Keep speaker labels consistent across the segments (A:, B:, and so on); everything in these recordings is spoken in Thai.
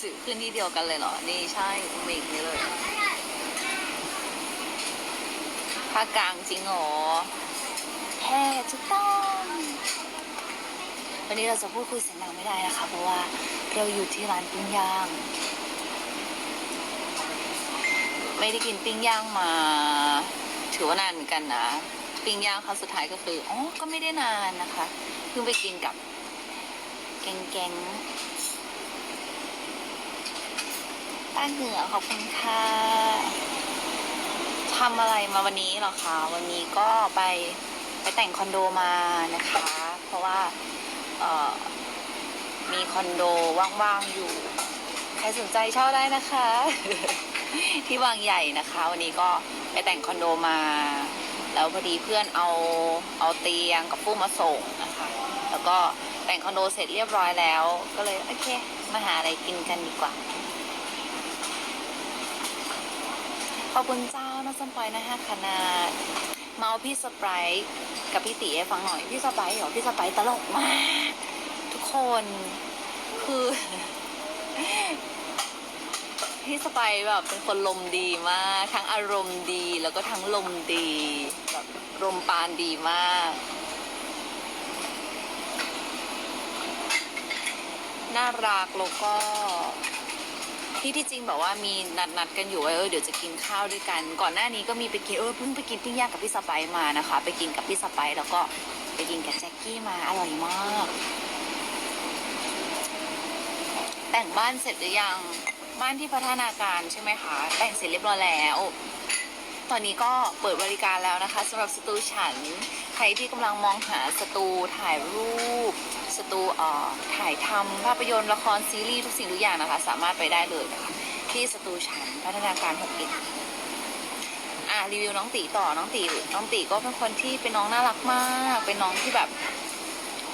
A: สิขึ้นที่เดียวกันเลยเหรอ นี่ใช่เมกนี่เลย ภาคกลางจริงเหรอแฮ่ถูกต้อง วันนี้เราจะพูดคุยเสียงดังไม่ได้นะคะ เพราะว่าเราอยู่ที่ร้านปิ้งย่าง ไม่ได้กินปิ้งย่างมา ถือว่านานเหมือนกันนะ ปิ้งย่างครั้งสุดท้ายก็คือ อ๋อ ก็ไม่ได้นานนะคะ เพิ่งไปกินกับ แกงแกง ป้าเหนือขอบคุณค่ะทำอะไรมาวันนี้หรอคะวันนี้ก็ไปไปแต่งคอนโดมานะคะ เพราะว่าเออมีคอนโดว่างๆอยู่ ใครสนใจเช่าได้นะคะ ที่บางใหญ่นะคะ วันนี้ก็ไปแต่งคอนโดมา แล้วพอดีเพื่อนเอาเอาเตียงกับฟูกมาส่งนะคะ แล้วก็แต่งคอนโดเสร็จเรียบร้อยแล้ว ก็เลยโอเค มาหาอะไรกินกันดีกว่า ขอบคุณเจ้าน้องสมปอยนะฮะขนาดเมาพี่สไปร์กับพี่ตีให้ฟังหน่อย พี่สไปร์เหรอพี่สไปร์ตลกมาก ทุกคนคือ พี่สไปร์แบบเป็นคนลมดีมาก ทั้งอารมณ์ดีแล้วก็ทั้งลมดีแบบลมปานดีมากน่ารักแล้วก็ ที่ที่จริงแบบว่ามีนัดนัดกันอยู่ว่าเออเดี๋ยวจะกินข้าวด้วยกัน ก่อนหน้านี้ก็มีไปกินเออเพิ่งไปกินปิ้งย่างกับพี่สไปร์มานะคะ ไปกินกับพี่สไปร์แล้วก็ไปกินกับแจ็คกี้มาอร่อยมาก แต่งบ้านเสร็จหรือยังบ้านที่พัฒนาการใช่ไหมคะแต่งเสร็จเรียบร้อยแล้ว ตอนนี้ก็เปิดบริการแล้วนะคะสำหรับสตูฉัน ใครที่กำลังมองหาสตูถ่ายรูป สตูเอ่อถ่ายทำภาพยนตร์ละครซีรีส์ทุกสิ่งทุกอย่างนะคะ สามารถไปได้เลยนะคะที่สตูฉันพัฒนาการ6เอ็อะรีวิวน้องตีต่อน้องตีน้องตีก็เป็นคนที่เป็นน้องน่ารักมาก เป็นน้องที่แบบ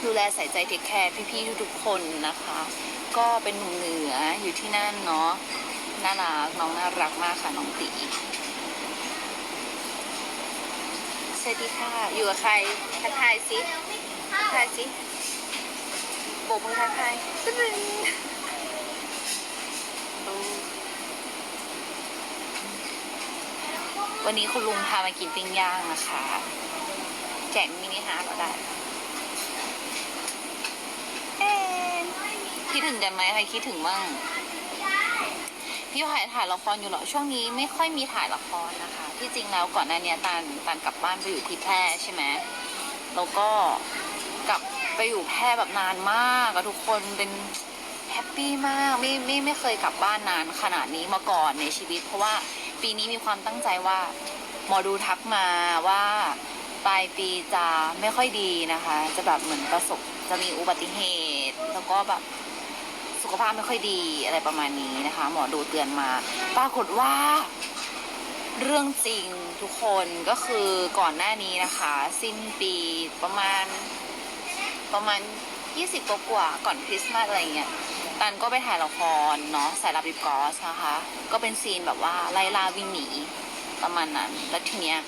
A: ดูแลใส่ใจเทคแคร์พี่ๆทุกๆคนนะคะ ก็เป็นหนุ่มเหนืออยู่ที่นั่นเนาะน่ารักน้องน่ารักมากค่ะน้องตีส วัสดีค่ะ อยู่กับใคร ทักทายสิทักทายสิโบกมือทักทายตึ้งวันนี้คุณลุงพามากินปิ้งย่างนะคะ แจกมินิฮาร์ก็ได้คิดถึงกันไหมใครคิดถึงมั่ง พี่ถ่ายถ่ายละครอยู่เหรอช่วงนี้ไม่ค่อยมีถ่ายละครนะคะ ที่จริงแล้วก่อนหน้านี้ตาลตาลกลับบ้านไปอยู่ที่แพร่ใช่ไหมแล้วก็กลับไปอยู่แพร่แบบนานมากอะทุกคนเป็นแฮปปี้มากไม่ไม่ไม่เคยกลับบ้านนานขนาดนี้มาก่อนในชีวิต เพราะว่าปีนี้มีความตั้งใจว่าหมอดูทักมาว่าปลายปีจะไม่ค่อยดีนะคะ จะแบบเหมือนประสบจะมีอุบัติเหตุ แล้วก็แบบ สุขภาพไม่ค่อยดีอะไรประมาณนี้นะคะ หมอดูเตือนมา ปรากฏว่า เรื่องจริงทุกคนก็คือก่อนหน้านี้นะคะ สิ้นปีประมาณประมาณ 20กว่ากว่าก่อนคริสต์มาสอะไรเงี้ยตันก็ไปถ่ายละครเนาะสายลับบิบกอสนะคะ ก็เป็นซีนแบบว่าไล่ล่าวิ่งหนีประมาณนั้น แล้วทีเนี้ย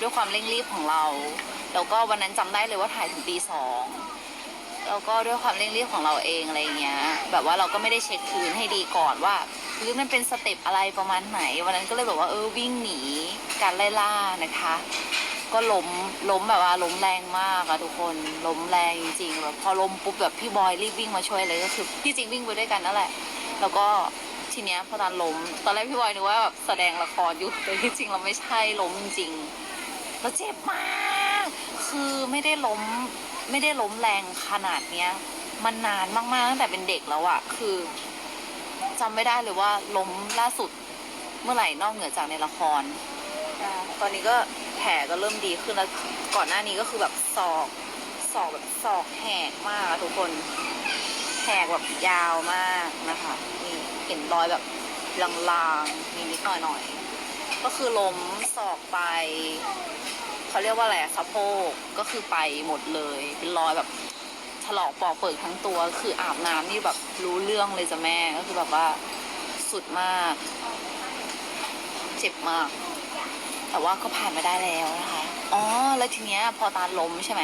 A: ด้วยความเร่งรีบของเรา แล้วก็วันนั้นจำได้เลยว่าถ่ายถึงตีสอง แล้วก็ด้วยความเร่งรีบของเราเองอะไรเงี้ย แบบว่าเราก็ไม่ได้เช็คพื้นให้ดีก่อนว่าหรือมันเป็นสเต็ปอะไรประมาณไหน วันนั้นก็เลยแบบว่าเออวิ่งหนีการไล่ล่านะคะ ก็ล้มล้มแบบว่าล้มแรงมากอะทุกคนล้มแรงจริงๆแบบพอล้มปุ๊บแบบพี่บอยรีบวิ่งมาช่วยเลยก็คือที่จริงวิ่งไปด้วยกันนั่นแหละ แล้วก็ทีเนี้ยพอตอนล้มตอนแรกพี่บอยนึกว่าแบบแสดงละครอยู่แต่ที่จริงเราไม่ใช่ล้มจริงๆแล้วเจ็บมาก คือไม่ได้ล้มไม่ได้ล้มแรงขนาดเนี้ย มันนานมากๆตั้งแต่เป็นเด็กแล้วอะคือจำไม่ได้เลยว่าล้มล่าสุดเมื่อไหร่นอกเหนือจากในละคร ตอนนี้ก็แผลก็เริ่มดีขึ้นแล้วก่อนหน้านี้ก็คือแบบศอกศอกแบบศอกแหกมากทุกคนแหกแบบยาวมากนะคะนี่เห็นรอยแบบลางๆนิดหน่อยๆก็คือล้มศอกไป เขาเรียกว่าอะไรอะสะโพกก็คือไปหมดเลย เป็นรอยแบบถลอกปอกเปิกทั้งตัว คืออาบน้ำนี่แบบรู้เรื่องเลยจ้ะแม่ก็คือแบบว่าสุดมาก เจ็บมาก แต่ว่าก็ผ่านมาได้แล้วนะคะอ๋อแล้วทีเนี้ยพอตาล้มใช่ไหม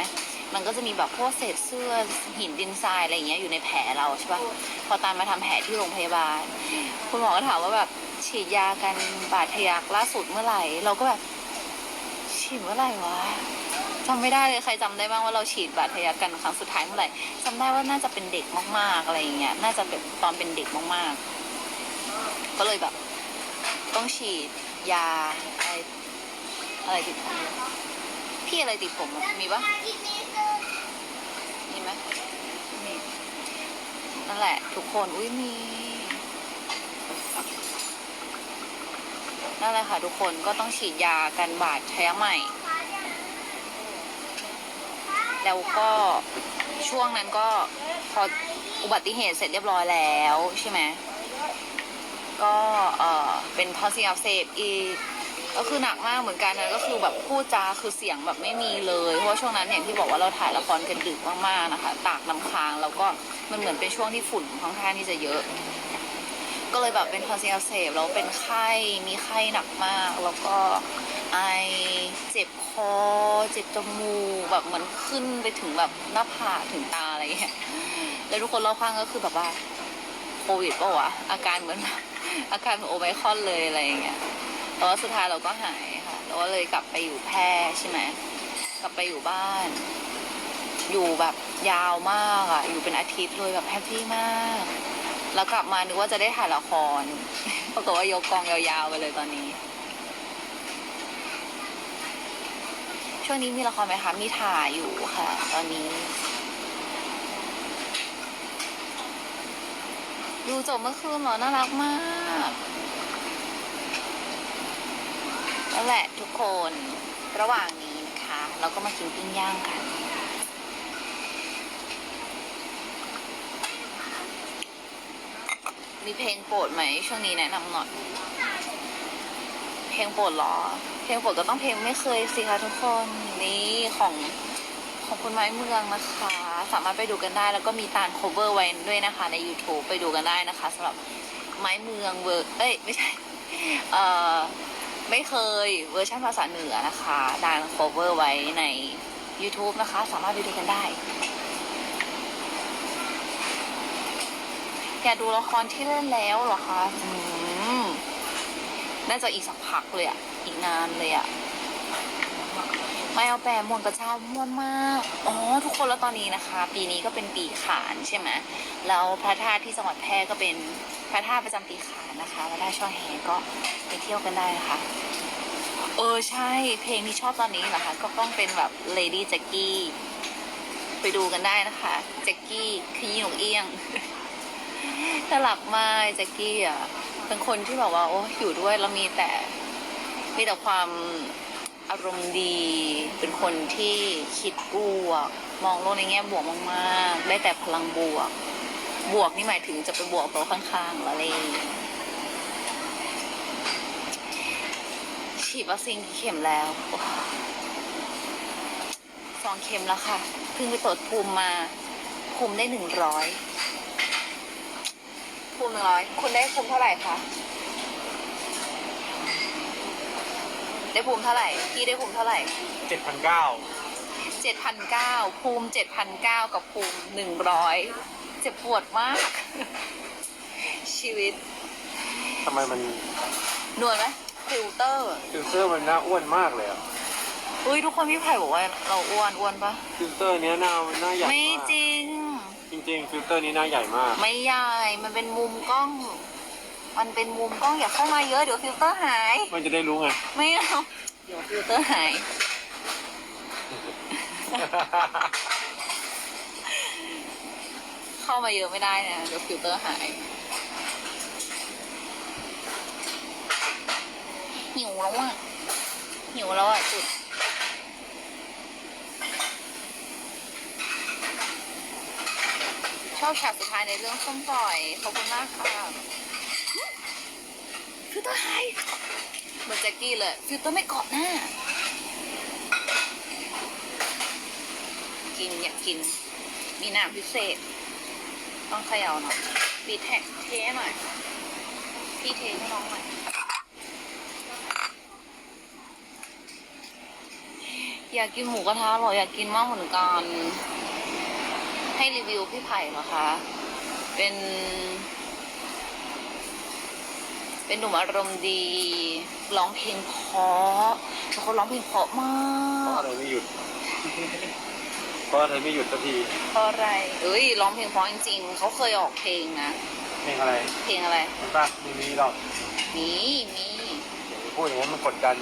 A: มันก็จะมีแบบพวกเศษเสื้อหินดินทรายอะไรอย่างเงี้ยอยู่ในแผลเราใช่ปะพอตามมาทำแผลที่โรงพยาบาล คุณหมอก็ถามว่าแบบฉีดยากันบาดทะยักล่าสุดเมื่อไหร่ เราก็แบบ ฉีดเมื่อไหร่วะจำไม่ได้เลยใครจำได้บ้างว่าเราฉีดบาดทะยักกันครั้งสุดท้ายเมื่อไหร่จำได้ว่าน่าจะเป็นเด็กมากๆอะไรอย่างเงี้ยน่าจะเป็นตอนเป็นเด็กมากๆ ก็เลยแบบ ต้องฉีดยาอะไรอะไรติดผมพี่อะไรติดผมมีปะมีไหมนั่นแหละ ทุกคนอุ้ยมี นั่นแหละค่ะทุกคนก็ต้องฉีดยากันบาดทะยักใหม่ แล้วก็ช่วงนั้นก็พออุบัติเหตุเสร็จเรียบร้อยแล้วใช่ไหมก็เออเป็นพอซีอักเสบอีกก็คือหนักมากเหมือนกันนะก็คือแบบพูดจาคือเสียงแบบไม่มีเลย เพราะว่าช่วงนั้นอย่างที่บอกว่าเราถ่ายละครกันดึกมากๆนะคะ ตากน้ำค้างแล้วก็มันเหมือนเป็นช่วงที่ฝุ่นค่อนข้างที่จะเยอะ ก็เลยแบบเป็นพอนซีอักเสบแล้วเป็นไข้ มีไข้หนักมาก แล้วก็ไอเจ็บคอ เจ็บจมูก แบบเหมือนขึ้นไปถึงแบบหน้าผากถึงตาอะไรอย่างเงี้ย แล้วทุกคนรอบข้างก็คือแบบว่าโควิดปะวะ อาการเหมือนอาการเหมือนโอไมคอนเลยอะไรอย่างเงี้ย แต่ว่าสุดท้ายเราก็หายค่ะแล้วก็เลยกลับไปอยู่แพร่ใช่ไหม กลับไปอยู่บ้าน อยู่แบบยาวมากอะอยู่เป็นอาทิตย์เลยแบบแฮปปี้มาก แล้วกลับมานึกว่าจะได้ถ่ายละคร ปรากฏว่ายกกองยาวๆไปเลยตอนนี้ ช่วงนี้มีละครไหมคะ มีถ่ายอยู่ค่ะ ตอนนี้ ดูจบเมื่อคืนเหรอ น่ารักมากนั่นแหละทุกคน ระหว่างนี้นะคะ เราก็มากินปิ้งย่างกัน มีเพลงโปรดไหมช่วงนี้แนะนำหน่อยเพลงโปรดเหรอ เพลงโปรดก็ต้องเพลงไม่เคยสิคะทุกคนนี่ของของคุณไม้เมืองนะคะ สามารถไปดูกันได้แล้วก็มีตาล cover ไว้ด้วยนะคะ ใน YouTube ไปดูกันได้นะคะสำหรับไม้เมืองเวอร์เอ้ยไม่ใช่เอ่อไม่เคยเวอร์ชันภาษาเหนือนะคะดาน cover ไว้ใน YouTube นะคะ สามารถไปดูกันได้ อยา กดูละครที่เล่นแล้วเหรอคะอืมน่าจะอีกสักพักเลยอะอีกนานเลยอะไม่เอาแปรมวนกระเช้ามวนมาก อ๋อ ทุกคนแล้วตอนนี้นะคะ ปีนี้ก็เป็นปีขานใช่ไหมแล้วพระธาตุที่จังหวัดแพร่ก็เป็นพระธาตุประจำปีขานนะคะแล้วได้ช่อแห่ก็ไปเที่ยวกันได้นะคะเออใช่เพลงที่ชอบตอนนี้เหรอคะก็ต้องเป็นแบบ Lady Jackie ไปดูกันได้นะคะแจ็กกี้ขยี้หนกเอี้ยง น่ารักมากแจ็กกี้อะเป็นคนที่แบบว่าโอ้อยู่ด้วยแล้วมีแต่มีแต่ความอารมณ์ดี เป็นคนที่คิดบวก มองโลกในแง่บวกมากๆ ได้แต่พลังบวก บวกนี่หมายถึงจะไปบวกต๊ะข้างๆอะไรฉีดวัคซีนกี่เข็มแล้วสองเข็มแล้วค่ะ เพิ่งไปตรวจภูมิมา ภูมิได้หนึ่งร้อย ภูมิหนึ่งร้อยคุณได้ภูมิเท่าไหร่คะ ได้ภูมิเท่าไหร่ พี่ได้ภูมิเท่าไหร่
B: เจ็ดพันเก้า
A: เจ็ดพันเก้าภูมิเจ็ดพันเก้ากับภูมิหนึ่งร้อยเจ็บปวดมาก ชีวิต
B: ทำไมมัน
A: นวลไหมฟิลเตอร์
B: ฟิลเตอร์มันน่าอ้วนมากเลยอะ
A: อุ้ยทุกคนพี่ไผ่บอกว่าเราอ้วนอ้วนปะ
B: ฟิลเตอร์เนี้ยหน้าหน้าใหญ่
A: ไม่
B: มาก
A: จริง
B: จริงๆ ฟิลเตอร์นี้หน้าใหญ่มาก
A: ไม่ใหญ่ มันเป็นมุมกล้อง มันเป็นมุมกล้องอย่าเข้ามาเยอะเดี๋ยวฟิลเตอร์หาย
B: มันจะได้รู้ไง
A: ไม่เอาเดี๋ยวฟิลเตอร์หาย เข้ามาเยอะไม่ได้นะเดี๋ยวฟิลเตอร์หาย หิวแล้วอะ หิวแล้วอะจุด ชอบฉากสุดท้ายในเรื่องส้มปล่อย ขอบคุณมากค่ะฟิลเตอร์หายเหมือนแจ็คกี้เลย ฟิลเตอร์ไม่เกาะหน้า กินอยากกิน มีน้ำพิเศษ ต้องเขย่าหน่อยบีแท็กเทหน่อย พี่เทให้น้องหน่อย อยากกินหมูกระทะเหรอ อยากกินมากเหมือนกัน ให้รีวิวพี่ไผ่เหรอคะ เป็น เป็นหนุ่มอารมณ์ดีร้องเพลงเพราะแล้วเขาร้องเพลงเพราะมา
B: เพราะ
A: ก
B: อะไรไม่หยุด เพราะอะไรไม่หยุดสักที
A: เพราะอะไร เอ้ยร้องเพลงเพราะจริงๆ เขาเคยออกเพลงนะ
B: เพลงอะไร
A: เพลงอะไร
B: มันป้าไม่มีหรอก
A: มีมี
B: อย่าไปพูดอย่างนั้นมันกดดัน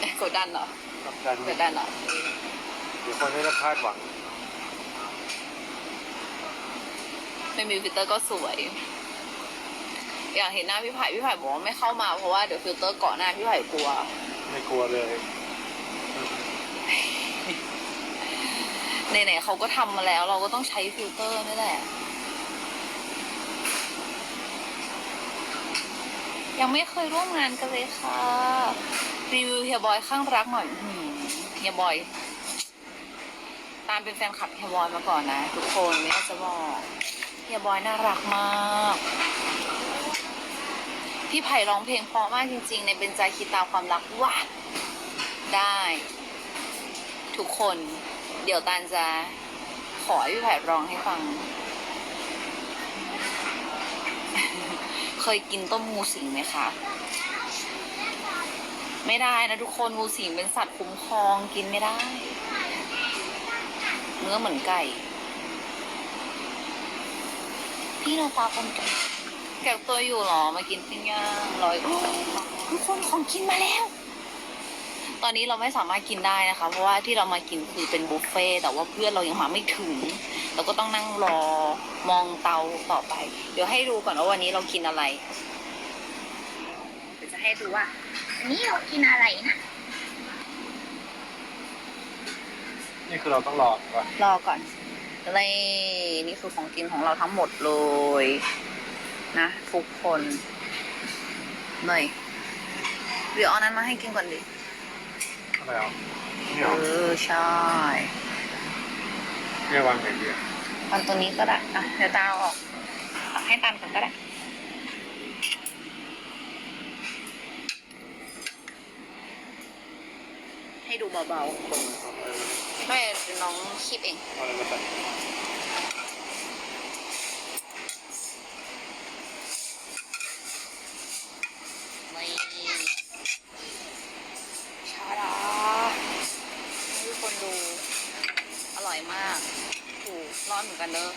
A: เอ๊ะกดดันเหรอ
B: กดดัน
A: กดดันเหรอ
B: เดี๋ยวคนไม่ได้คาดหวัง
A: ไม่มีฟิลเตอร์ก็สวย อยากเห็นหน้าพี่ไผ่พี่ไผ่บอกว่าไม่เข้ามาเพราะว่าเดี๋ยวฟิลเตอร์เกาะหน้าพี่ไผ่กลัว
B: ไม่กลัวเลย
A: ไหนๆเขาก็ทำมาแล้ว เราก็ต้องใช้ฟิลเตอร์นี่แหละ ยังไม่เคยร่วมงานกันเลยค่ะ รีวิวเฮียบอยข้างรักหน่อยหืมเฮียบอย ตามเป็นแฟนคลับเฮียบอยมาก่อนนะ ทุกคนไม่อยากจะบอก เฮียบอยน่ารักมากพี่ไผ่ร้องเพลงเพราะมากจริง ๆ ในเป็นใจคิดตามความรักว้าได้ ทุกคน เดี๋ยวตาลจะขอพี่ไผ่ร้องให้ฟัง เคยกินต้มงูสิงไหมคะ ไม่ได้นะทุกคนงูสิงเป็นสัตว์คุ้มครองกินไม่ได้ เนื้อเหมือนไก่ พี่เราปลาคนแก่แกะตัวอยู่เหรอมากินปิ้งย่างร้อยทุกคนของกินมาแล้ว ตอนนี้เราไม่สามารถกินได้นะคะ เพราะว่าที่เรามากินคือเป็นบุฟเฟ่ต์แต่ว่าเพื่อนเรายังมาไม่ถึงเราก็ต้องนั่งรอมองเตาต่อไป เดี๋ยวให้ดูก่อนว่าวันนี้เรากินอะไรเดี๋ยวจะให้ดูว่าอันนี้เรากินอะไรนะ
B: นี่คือเราต้องรอก่อน
A: รอก่อน เลยนี่คือของกินของเราทั้งหมดเลย นะทุกคนหน่อยเดี๋ยวเอานั้นมาให้กินก่อนดิ
B: อะไรอะนี่
A: เอ
B: เหรอ
A: อใช่
B: เนี่ยวางไหนดีอะ
A: ตอนตัวนี้ก็ได้อะเดี๋ยวตาเอาออกตักให้ตันก่อนก็ได้ ให้ ดูเบา
B: ต้อง เอา
A: ๆไม่เดี๋ยวน้องคีบเอง
B: อะไรมาใส่
A: ไม่ชาดาให้ทุกคนดู อร่อยมากถูกร้อนเหมือนกันเนอะ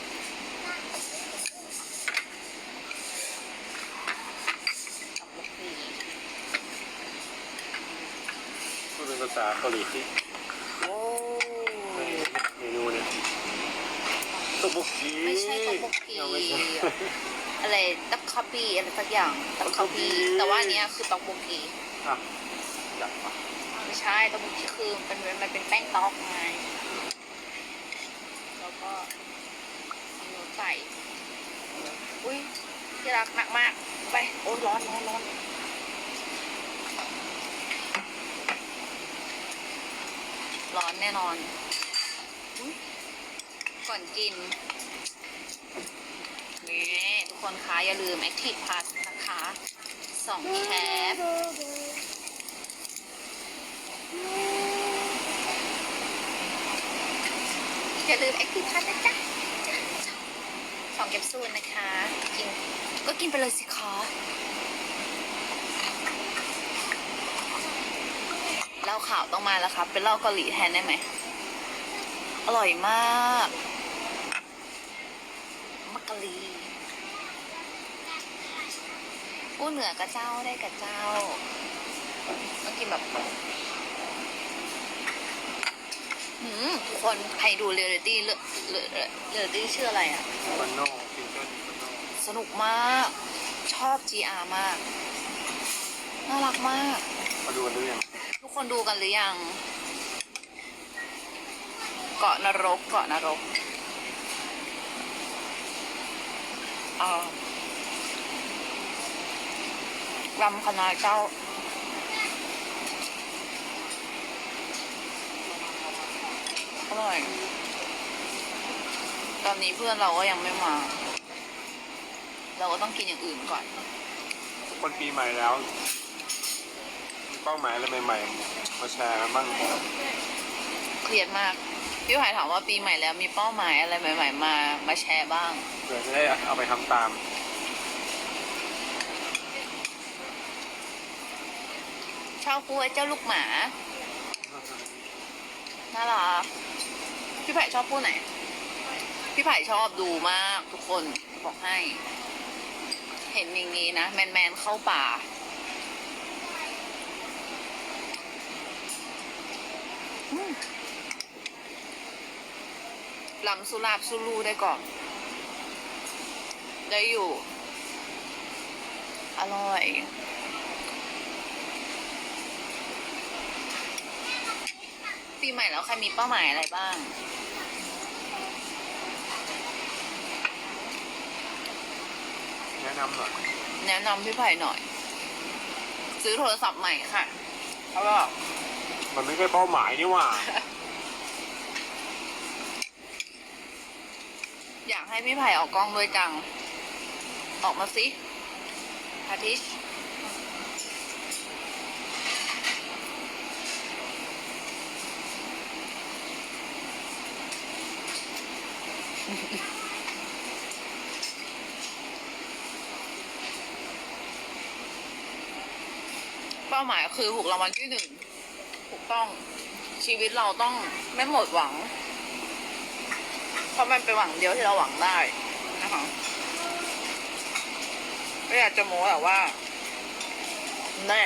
A: ตับบุกปี
B: พูด เป็นภาษาเกาหลีสิ
A: โอ้
B: ในเมนูเนี่ยตกบกกี
A: ไม่ใช่ตับบุกปี
B: ยังไม่ใช่
A: อะไรตับคาปีอะไรสักอย่างตับคาปี
B: ตับคาปี
A: แต่ว่าอันเนี้ยคือตับบุกปี
B: อะอยากปะ
A: ไม่ใช่ตับบุกปีคือเป็นมันเป็นแป้งต๊อกไงแล้วก็เอาเนื้อไก่อุ้ยที่รักหนักมากไปโอ้ยร้อนร้อนร้อน ร้อนแน่นอนอุ๊ยก่อนกินนี่ทุกคนคะอย่าลืม Active Plus นะคะสองแคปอย่าลืม Active Plus นะจ๊ะสองแคปซูลนะคะ กินก็กินไปเลยสิคะ เหล้าขาวต้องมาแล้วครับ เป็นเหล้าเกาหลีแทนได้ไหม อร่อยมากมักกะลีผู้เหนือกับเจ้าได้กับเจ้าต้องกินแบบหืมทุกคนใครดูเรียลลิตี้เรื่องเรียลลิตี้ชื่ออะไรอะ
B: มันโน่กินเกินมันโน่
A: สนุกมาก ชอบ GR มาก น่ารักมาก
B: มาดูกันดูยัง
A: ทุ กคนดูกันหรือยัง เกาะนรกเกาะนรกอ่ารำคณะเจ้า อร่อย ตอนนี้เพื่อนเราก็ยังไม่มา เราก็ต้องกินอย่างอื่นก่อน
B: คนปีใหม่แล้ว เป้าหมายอะไรใหม่ๆมาแชร์กันบ้าง
A: เครียดมาก พี่หอยถามว่าปีใหม่แล้วมีเป้าหมายอะไรใหม่ ๆ มามาแชร์บ้าง
B: เผื่อจะได้เอาไปทำตาม
A: ชอบคู่ไอ้เจ้าลูกหมา น่ารักพี่ไผ่ชอบคู่ไหน พี่ไผ่ชอบดูมากทุกคนบอกให้ เห็นอย่างนี้นะ แมนแมนๆเข้าป่า ลำสุราบสุรูได้ก่อน ได้อยู่ อร่อยปีใหม่แล้วใครมีเป้าหมายอะไรบ้าง
B: แนะนำหน่อย
A: แนะนำพี่ไผ่หน่อย ซื้อโทรศัพท์ใหม่ค่ะแล้วก็
B: มันไม่ใช่เป้าหมายนี่หว่า
A: อยากให้พี่ไผ่ออกกล้องด้วยจัง ออกมาสิพาทิชเป้าหมายคือถูกรางวัลที่หนึ่งถูกต้องชีวิตเราต้องไม่หมดหวัง ราะมันเป็นหวังเดียวที่เราหวังได้นะคะก็อยากจะโม้แต่ว่าแน่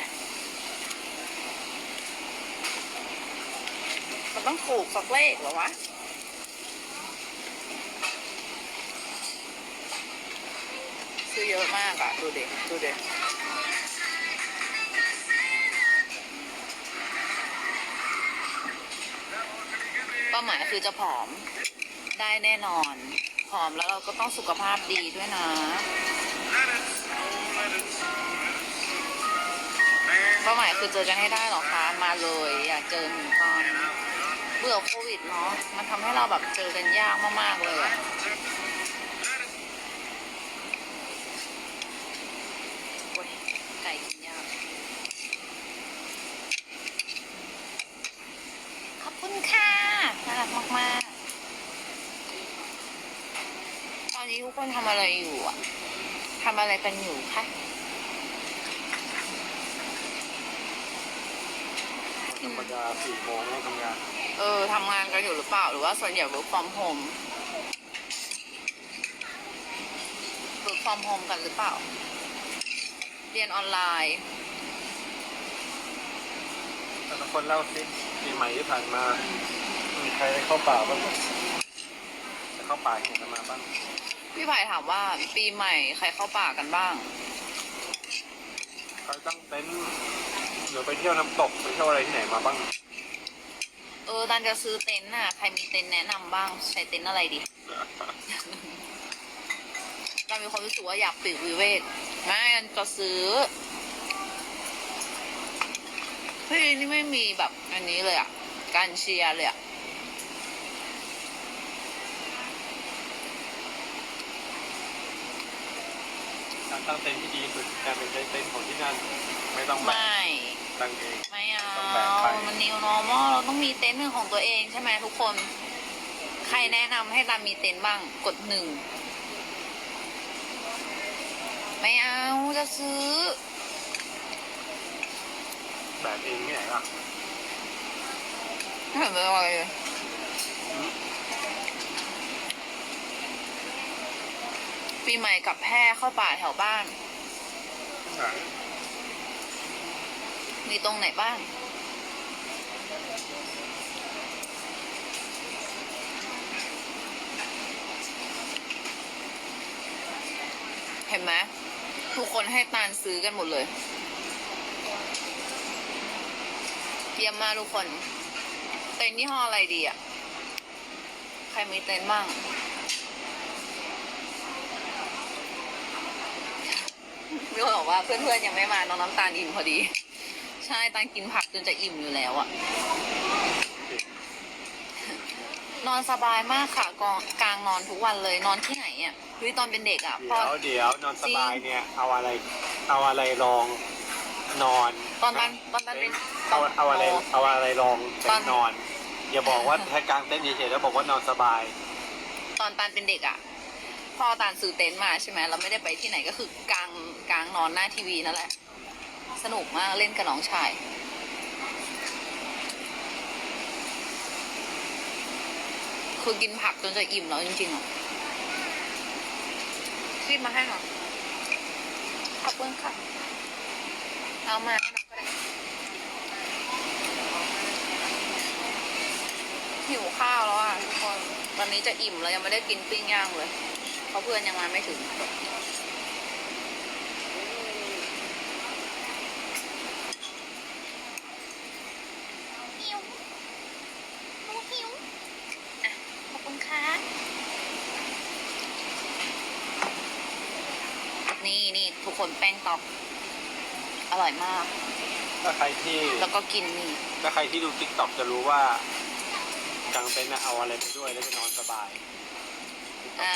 A: มันต้องถูกสักเลขหรอวะซื้อเยอะมากอะดูเด็กดูเด็กเป้าหมายคือจะผอม ได้แน่นอนผอมแล้วเราก็ต้องสุขภาพดีด้วยนะ เป้าหมายคือเจอกันให้ได้หรอคะ มาเลยอยากเจอเหมือนกันเบื่อโควิดเนาะ มันทำให้เราแบบเจอกันยากมากๆเลยอะโอ๊ยไก่กินยาก ขอบคุณค่ะ น่ารักมากๆ ตอนนี้ทุกคนทำอะไรอยู่อะทำอะไรกันอยู่คะ
B: ธรรมดาสี่โมงต้องทำงาน
A: เออทำงานกันอยู่หรือเปล่า หรือว่าส่วนใหญ่ work from home work from home กันหรือเปล่า เรียนออนไลน์
B: แต่ละคนเล่าสิปีใหม่ที่ผ่านมา มีใครได้เข้าป่าบ้างจะเข้าป่าที่ไหนกันมาบ้าง
A: พี่ไผ่ถามว่าปีใหม่ใครเข้าป่ากันบ้าง
B: ใครตั้งเต็นท์หรือไปเที่ยวน้ำตกไปเที่ยวอะไรที่ไหนมาบ้าง
A: เออตันจะซื้อเต็นท์น่ะ ใครมีเต็นท์แนะนำบ้าง ใช้เต็นท์อะไรดีตันมีความรู้สึกว่าอยากปลีกวิเวกไม่ตันจะซื้อเฮ้ยนี่ไม่มีแบบอันนี้เลยอะ การเชียร์เลยอะ
B: การตั้งเต็นท์ที่ดีที่สุดการเป็นใช้เต็นท์ของที่นั่นไม่ต้องแบ
A: ไม่
B: บตั้งเอง
A: ไม่เอา
B: ต้องแบ่งไป
A: มัน new normal เราต้องมีเต็นท์หนึ่งของตัวเองใช่ไหมทุกคน ใครแนะนำให้ตันมีเต็นท์บ้าง กดหนึ่ง ไม่เอา จะซื้อ
B: แบบเองที่ไหนล่ะ
A: ไม่เห็นเป็นอะไรเลย ปีใหม่กับแพร่เข้าป่าแถวบ้าน
B: ที่ไหน
A: มีตรงไหนบ้าง เห็นไหมทุกคนให้ตานซื้อกันหมดเลยเยี่ยมมากทุกคน เต็นท์ยี่ห้ออะไรดีอะใครมีเต็นท์บ้าง มีคนบอกว่าเพื่อนๆยังไม่มาน้องน้ำตาลอิ่มพอดี ใช่ตาลกินผักจนจะอิ่มอยู่แล้วอะนอนสบายมากค่ะกองกลางนอนทุกวันเลยนอนที่ไหนอะคือตอนเป็นเด็กอะพ่อ
B: เดี๋ยวเดี๋ยวนอนสบายเนี่ย เอาอะไร เอาอะไรรองนอน
A: ตอนนั้นตอนนั้นเป็น
B: เอาเอาอะไรเอาอะไรรอง
A: ตอน
B: เต็นท์นอน
A: ต
B: อย่าบอกว่าแค่กลางเต้นท์เฉยๆแล้วบอกว่านอนสบาย
A: ตอนตานเป็นเด็กอะ่ะ พ่อตานซื้อเต็นท์มาใช่ไหมเราไม่ได้ไปที่ไหนก็คือกลางกลางนอนหน้าทีวีนั่นแหละ สนุกมากเล่นกับน้องชาย คือกินผักจนจะอิ่มแล้วจริงๆอะรีบมาให้หน่อยขอบคุณค่ะ เอามาให้หน่อยก็ได้หิวข้าวแล้วอะทุกคนตอนนี้จะอิ่มแล้วยังไม่ได้กินปิ้งย่างเลย เพราะเพื่อนยังมาไม่ถึง หิวหนูหิวอะ ขอบคุณค่ะ นี่นี่ทุกคนแป้งตอก อร่อยมาก
B: ถ้าใครที่
A: แล้วก็กินนี่
B: ถ้าใครที่ดูทิกตอกจะรู้ว่ากลางเต็นท์น่ะเอาอะไรไปด้วยแล้วจะนอนสบาย
A: อ่า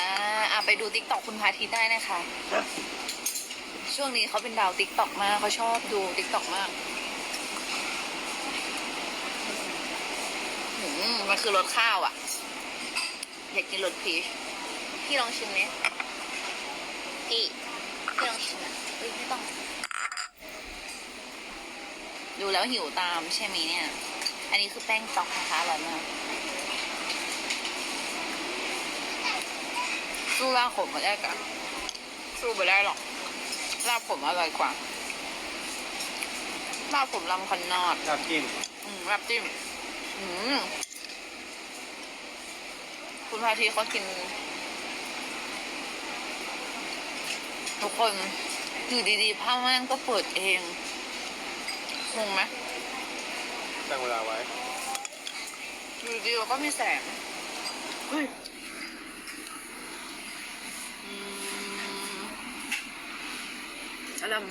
A: อะไปดูติ๊กต็อกคุณพาทิตย์ได้นะคะ ช่วงนี้เขาเป็นดาวติ๊กต็อกมากเขาชอบดูติ๊กต็อกมากหืมมันคือรสข้าวอะ อยากกินรสพีชพี่ลองชิมนี้พี่พี่ลองชิมนะเอ้ยไม่ต้อง ดูแล้วหิวตามใช่ไหมเนี่ย อันนี้คือแป้งตอกนะคะอร่อยมาก สู้ลาบผมมาได้กันสู้ไปได้หรอกลาบผมอร่อยกว่าลาบผมลำคันนอด
B: น้ำจิ้ม
A: อืมลาบจิ้มอืมคุณพาทีเขากิน ทุกคนอยู่ดีๆผ้าม่านก็เปิดเองงงไหม
B: ตั้งเวลาไว้
A: อยู่ดีๆก็มีแสงเฮ้ย อืมอลัม